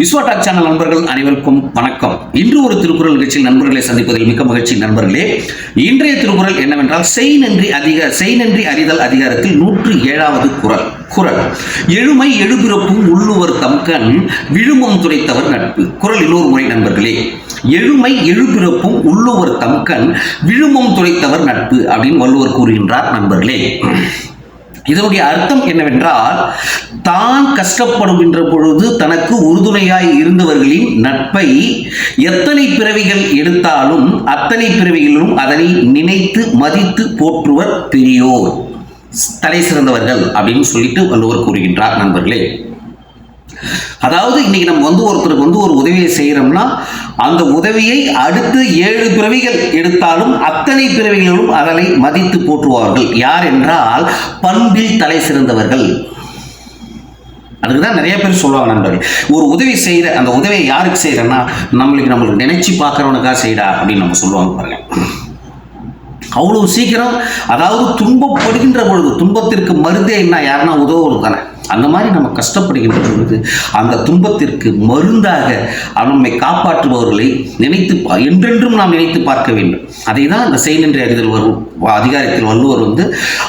Vishwa talk channel நண்பர்கள் அனைவருக்கும் வணக்கம். இன்று ஒரு திருக்குறள் நிகழ்ச்சியில் நண்பர்களை சந்திப்பதில் மிக்க மகிழ்ச்சி நண்பர்களே. இன்றைய திருக்குறள் என்னவென்றால் செய் நன்றி அதிக செய் நன்றி அறிதல் அதிகாரத்தில் நூற்று ஏழாவது குறள் குறள். எழுமை எழுபிறப்பும் உள்ளுவர் தம்கண் விழுமம் துடைத்தவர் நட்பு. குறள் இன்னொரு முறை நண்பர்களே. எழுமை எழுபிறப்பும் உள்ளுவர் தம்கண் விழுமம் துடைத்தவர் நட்பு அப்படின்னு வள்ளுவர் கூறுகின்றார் நண்பர்களே. இதனுடைய அர்த்தம் என்னவென்றால் தான் கஷ்டப்படுகின்ற பொழுது தனக்கு உறுதுணையாய் இருந்தவர்களின் நட்பை எத்தனை பிறவிகள் எடுத்தாலும் அத்தனை பிறவிகளிலும் அதனை நினைத்து மதித்து போற்றுவர் பெரியோர். தலை சிறந்தவர்கள் அப்படின்னு சொல்லிட்டு வள்ளுவர் கூறுகின்றார் நண்பர்களே. அதாவது இன்னைக்கு நம்ம வந்து ஒருத்தருக்கு வந்து ஒரு உதவியை செய்கிறோம்னா அந்த உதவியை அடுத்து ஏழு பிறவிகள் எடுத்தாலும் அத்தனை பிறவிகளும் அதனை மதித்து போற்றுவார்கள். யார் என்றால் பண்பில் தலை சிறந்தவர்கள். அதுக்கு தான் நிறைய பேர் சொல்லுவாங்க நண்பர்கள் ஒரு உதவி செய்கிற அந்த உதவியை யாருக்கு செய்கிறேன்னா நம்மளுக்கு நம்மளுக்கு நினைச்சு பார்க்குறவனுக்காக செய்யடா அப்படின்னு நம்ம சொல்லுவாங்க பாருங்க. அவ்வளவு சீக்கிரம் அதாவது துன்பப்படுகின்ற பொழுது துன்பத்திற்கு மருந்தே என்ன யாருன்னா உதவுவது தானே அந்த மாதிரி நம்ம கஷ்டப்படுகின்ற பொழுது அந்த துன்பத்திற்கு மருந்தாக நம்மை காப்பாற்றுபவர்களை நினைத்து பா என்றென்றும் நாம் நினைத்து பார்க்க வேண்டும். அதை தான் அந்த செயலின்றி அறிதல் வரும். அதிகாரத்தில் வள்ளுவர் வந்து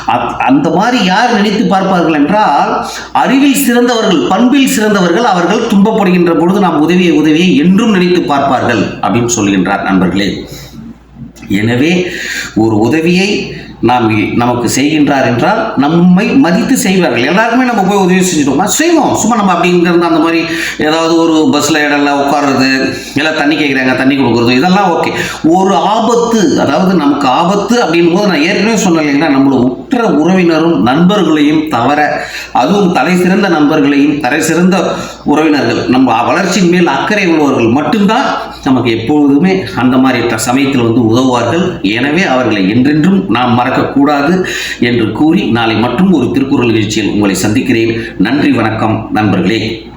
அத்- அந்த மாதிரி யார் நினைத்து பார்ப்பார்கள் என்றால் அறிவில் சிறந்தவர்கள் பண்பில் சிறந்தவர்கள் அவர்கள் துன்பப்படுகின்ற பொழுது நாம் உதவியை உதவியை என்றும் நினைத்து பார்ப்பார்கள் அப்படின்னு சொல்கின்றார் நண்பர்களே. எனவே ஒரு உதவியை நாம் நமக்கு செய்கின்றார் என்றால் நம்மை மதித்து செய்வார்கள். எல்லாருக்குமே நம்ம போய் உதவி செஞ்சுட்டோமா செய்வோம். சும்மா நம்ம அப்படிங்கிறது அந்த மாதிரி ஏதாவது ஒரு பஸ்ஸில் இடம்ல உட்கார்றது இல்லை தண்ணி கேட்குறாங்க தண்ணி கொடுக்குறது இதெல்லாம் ஓகே ஒரு ஆபத்து அதாவது நமக்கு ஆபத்து அப்படின் போது நான் ஏற்கனவே சொன்னேன் இல்லைங்களா? நம்மளை உற்ற உறவினரும் நண்பர்களையும் தவிர அதுவும் தலை சிறந்த நண்பர்களையும் தலை சிறந்த உறவினர்கள் நம்ம வளர்ச்சியின் மேல் அக்கறை உள்ளவர்கள் மட்டும்தான் நமக்கு எப்பொழுதுமே அந்த மாதிரி சமயத்தில் வந்து உதவுவார்கள். எனவே அவர்களை என்றென்றும் நாம் மறக்கக்கூடாது என்று கூறி நாளை மற்றும் ஒரு திருக்குறள் நிகழ்ச்சியில் உங்களை சந்திக்கிறேன். நன்றி வணக்கம் நண்பர்களே.